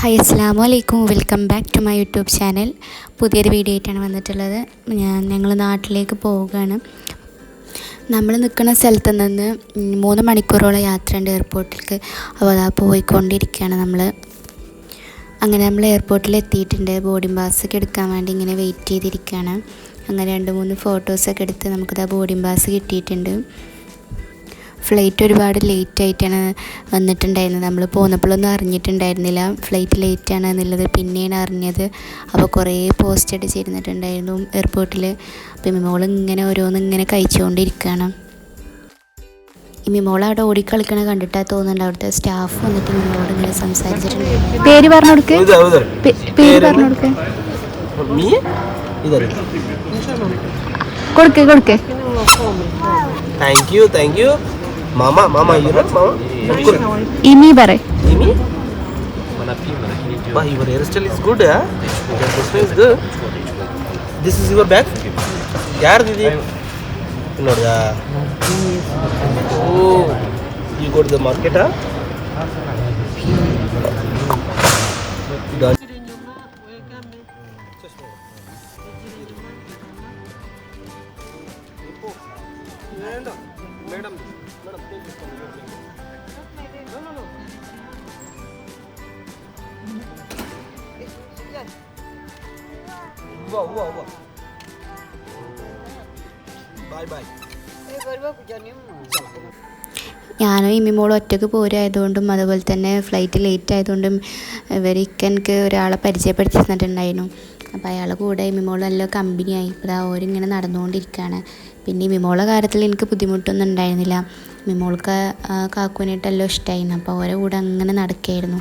Hi അസ്സാമു അലൈക്കും welcome back to my YouTube channel. പുതിയൊരു വീഡിയോ ആയിട്ടാണ് വന്നിട്ടുള്ളത്. ഞാൻ ഞങ്ങൾ നാട്ടിലേക്ക് പോവുകയാണ്. നമ്മൾ നിൽക്കുന്ന സ്ഥലത്ത് നിന്ന് മൂന്ന് മണിക്കൂറോളം യാത്രയുണ്ട് എയർപോർട്ടിലേക്ക് അപ്പോൾ അതാ പോയിക്കൊണ്ടിരിക്കുകയാണ് നമ്മൾ അങ്ങനെ നമ്മൾ എയർപോർട്ടിൽ എത്തിയിട്ടുണ്ട് ബോർഡിംഗ് പാസ്സൊക്കെ എടുക്കാൻ വേണ്ടി ഇങ്ങനെ വെയിറ്റ് ചെയ്തിരിക്കുകയാണ്. അങ്ങനെ രണ്ട് മൂന്ന് ഫോട്ടോസൊക്കെ എടുത്ത് നമുക്കിതാ ബോർഡിംഗ് പാസ് കിട്ടിയിട്ടുണ്ട്. ഫ്ലൈറ്റ് ഒരുപാട് ലേറ്റ് ആയിട്ടാണ് വന്നിട്ടുണ്ടായിരുന്നത്. നമ്മൾ പോന്നപ്പോഴൊന്നും അറിഞ്ഞിട്ടുണ്ടായിരുന്നില്ല. ഫ്ലൈറ്റ് ലേറ്റ് ആണ് എന്നുള്ളത് പിന്നെയാണ് അറിഞ്ഞത്. അപ്പോൾ കുറേ പോസ്റ്റ് അടിച്ചിരുന്നിട്ടുണ്ടായിരുന്നു എയർപോർട്ടിൽ അപ്പം മോൾ ഇങ്ങനെ ഓരോന്ന് ഇങ്ങനെ കഴിച്ചുകൊണ്ടിരിക്കുകയാണ് ഇമിമോൾ അവിടെ ഓടിക്കളിക്കണ കണ്ടിട്ടാ തോന്നുന്നുണ്ട്. അവിടുത്തെ സ്റ്റാഫ് വന്നിട്ട് ഇമിമോളോട് ഇങ്ങനെ സംസാരിച്ചിട്ടുണ്ട്. പേര് പറഞ്ഞു കൊടുക്ക് പേര് പറഞ്ഞു കൊടുക്ക് കൊടുക്കേ കൊടുക്കേ. Thank you thank you Mama, mama yun mama. Imi bare. Imi? Bah, your hairstyle is good, yeah? Your hairstyle is good. This is your bag? ಯಾರು ಇದು ನೋಡ್ದ ಓ you go to the market madam Wow, wow, wow. Bye bye. ഞാനും ഇമ്മിമോളും ഒറ്റയ്ക്ക് പോരായതുകൊണ്ടും അതുപോലെ തന്നെ flight late ആയതുകൊണ്ടും ഇവർക്ക് എനിക്ക് ഒരാളെ പരിചയപ്പെടുത്തി തന്നിട്ടുണ്ടായിരുന്നു അപ്പോൾ അയാളെ കൂടെ ഇമിമോൾ നല്ല കമ്പനിയായി ഇപ്പോൾ ഓരിങ്ങനെ നടന്നുകൊണ്ടിരിക്കുകയാണ് പിന്നെ ഇമിമോളെ കാര്യത്തിൽ എനിക്ക് ബുദ്ധിമുട്ടൊന്നും ഉണ്ടായിരുന്നില്ല. മിമോൾക്ക് കാക്കുവിനായിട്ടെല്ലാം ഇഷ്ടമായിരുന്നു അപ്പോൾ ഓരോ കൂടെ അങ്ങനെ നടക്കുകയായിരുന്നു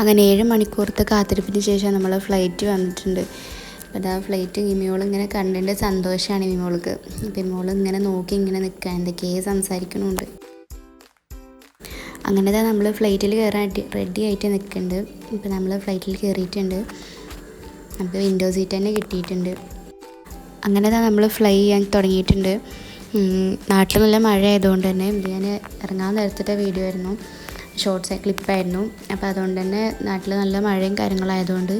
അങ്ങനെ ഏഴ് മണിക്കൂറത്തെ കാത്തിരിപ്പിന് ശേഷം നമ്മൾ ഫ്ലൈറ്റ് വന്നിട്ടുണ്ട്. അപ്പോൾ അതാ ഫ്ലൈറ്റ് ഇങ്ങനെ കണ്ടിട്ട് സന്തോഷമാണ് ഇമിമോൾക്ക് അപ്പോൾ ഇമോൾ ഇങ്ങനെ നോക്കി ഇങ്ങനെ നിൽക്കുക എന്തൊക്കെയോ സംസാരിക്കണമുണ്ട് അങ്ങനെ തന്നെ നമ്മൾ ഫ്ലൈറ്റിൽ കയറാൻ റെഡി ആയിട്ട് നിൽക്കുന്നുണ്ട് ഇപ്പോൾ നമ്മൾ ഫ്ലൈറ്റിൽ കയറിയിട്ടുണ്ട് നമുക്ക് വിൻഡോ സീറ്റ് തന്നെ കിട്ടിയിട്ടുണ്ട്. അങ്ങനെ തന്നെ നമ്മൾ ഫ്ലൈ ചെയ്യാൻ തുടങ്ങിയിട്ടുണ്ട്. നാട്ടിൽ നല്ല മഴ ആയതുകൊണ്ട് തന്നെ ഞാൻ ഇറങ്ങാൻ നേരത്തെ വീഡിയോ ആയിരുന്നു. ഷോർട്ട്സ് ക്ലിപ്പായിരുന്നു. അപ്പോൾ അതുകൊണ്ട് തന്നെ നാട്ടിൽ നല്ല മഴയും കാര്യങ്ങളായതുകൊണ്ട്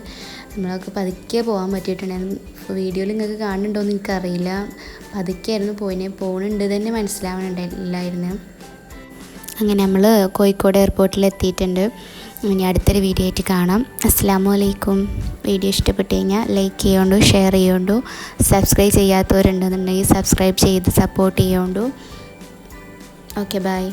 നമ്മളൊക്കെ പതുക്കെ പോകാൻ പറ്റിയിട്ടുണ്ടായിരുന്നു. വീഡിയോയിൽ നിങ്ങൾക്ക് കാണുന്നുണ്ടോയെന്ന് എനിക്കറിയില്ല. പതുക്കെയായിരുന്നു പോയിനെ. പോകുന്നുണ്ട് തന്നെ മനസ്സിലാവണുണ്ടായില്ലായിരുന്നു അങ്ങനെ നമ്മൾ കോഴിക്കോട് എയർപോർട്ടിൽ എത്തിയിട്ടുണ്ട്. ഇനി അടുത്തൊരു വീഡിയോ ആയിട്ട് കാണാം. അസ്സാം വലൈക്കും വീഡിയോ ഇഷ്ടപ്പെട്ട് കഴിഞ്ഞാൽ ലൈക്ക് ചെയ്യുകൊണ്ടു ഷെയർ ചെയ്യുകൊണ്ടു സബ്സ്ക്രൈബ് ചെയ്യാത്തവരുണ്ടെന്നുണ്ടെങ്കിൽ സബ്സ്ക്രൈബ് ചെയ്ത് സപ്പോർട്ട് ചെയ്യുകൊണ്ടു ഓക്കെ ബൈ.